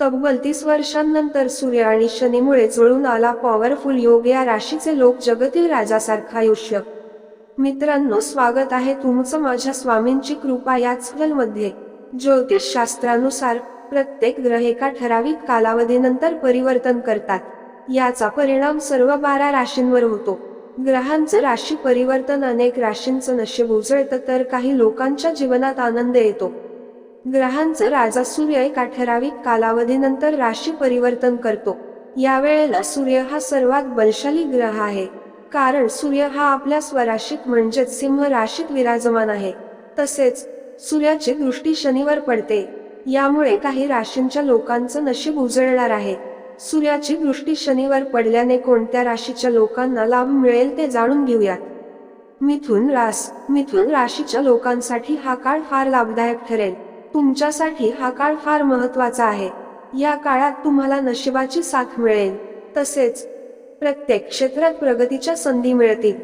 तब्बल तीस वर्षांनंतर सूर्य आणि शनीमुळे जुळून आला पॉवरफुल योग या राशीचे लोक जगतील राजासारखा आयुष्य. मित्रांनो स्वागत आहे तुमचं माझ्या स्वामींची कृपा याच मध्ये ज्योतिष शास्त्रानुसार प्रत्येक ग्रह एका ठराविक कालावधीनंतर परिवर्तन करतात. याचा परिणाम सर्व बारा राशींवर होतो. ग्रहांचं राशी परिवर्तन अनेक राशींचं नशीब उजळतं तर काही लोकांच्या जीवनात आनंद येतो. ग्रहांचं राजा सूर्य एका ठराविक कालावधीनंतर राशी परिवर्तन करतो. यावेळेला सूर्य हा सर्वात बलशाली ग्रह आहे. कारण सूर्य हा आपल्या स्वराशीत म्हणजेच सिंह राशीत विराजमान आहे. तसेच सूर्याची दृष्टी शनीवर पडते. यामुळे काही राशींच्या लोकांचं नशीब उजळणार आहे. सूर्याची दृष्टी शनीवर पडल्याने कोणत्या राशीच्या लोकांना लाभ मिळेल ते जाणून घेऊयात. मिथुन रास मिथुन राशीच्या लोकांसाठी हा काळ फार लाभदायक ठरेल. तुमच्यासाठी हा काळ फार महत्त्वाचा आहे. या काळात तुम्हाला नशिबाची साथ मिळेल. तसेच प्रत्येक क्षेत्रात प्रगतीच्या संधी मिळतील.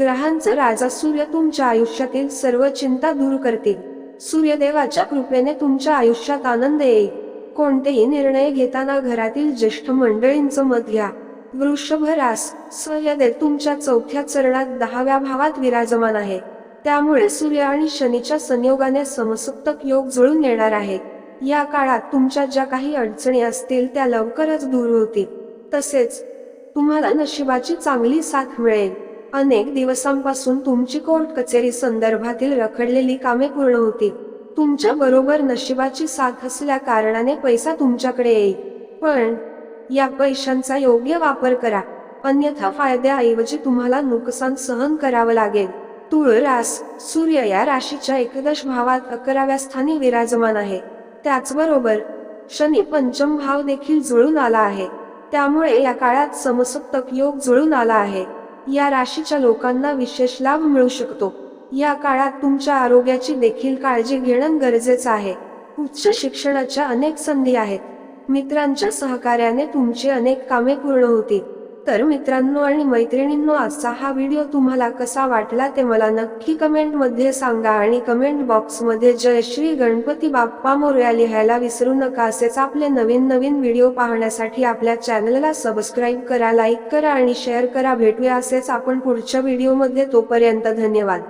ग्रहांचं राजा सूर्य तुमच्या आयुष्यातील सर्व चिंता दूर करतील. सूर्यदेवाच्या कृपेने तुमच्या आयुष्यात आनंद येईल. कोणतेही निर्णय घेताना घरातील ज्येष्ठ मंडळींचं मत घ्या. वृषभ रास सूर्यदेव तुमच्या चौथ्या चरणात दहाव्या भावात विराजमान आहे. त्यामुळे सूर्य आणि शनीच्या संयोगाने समसप्तक योग जुळून येणार आहेत. या काळात तुमच्या ज्या काही अडचणी असतील त्या लवकरच दूर होतील. तसेच तुम्हाला नशिबाची चांगली साथ मिळेल. अनेक दिवसांपासून तुमची कोर्ट कचेरी संदर्भातील रखडलेली कामे पूर्ण होतील. तुमच्या बरोबर नशिबाची साथ असल्या कारणाने पैसा तुमच्याकडे येईल. पण या पैशांचा योग्य वापर करा. अन्यथा फायद्याऐवजी तुम्हाला नुकसान सहन करावं लागेल. तुळ रास सूर्य या राशीच्या एकदश भावात अकराव्या स्थानी विराजमान आहे. त्याचबरोबर शनी पंचम भाव देखील जुळून आला आहे. त्यामुळे या काळात समसप्तक योग जुळून आला आहे. या राशीच्या लोकांना विशेष लाभ मिळू शकतो. या काळात तुमच्या आरोग्याची देखील काळजी घेणं गरजेचं आहे. उच्च शिक्षणाच्या अनेक संधी आहेत. मित्रांच्या सहकार्याने तुमची अनेक कामे पूर्ण होतील. तर मित्रांनो आणि मैत्रिणींनो आजचा हा व्हिडिओ तुम्हाला कसा वाटला ते मला नक्की कमेंटमध्ये सांगा आणि कमेंट बॉक्समध्ये जय श्री गणपती बाप्पा मोरया लिहायला विसरू नका असेच आपले नवीन नवीन व्हिडिओ पाहण्यासाठी आपल्या चॅनलला सबस्क्राईब करा लाईक करा आणि शेअर करा. भेटूया असेच आपण पुढच्या व्हिडिओमध्ये तोपर्यंत धन्यवाद.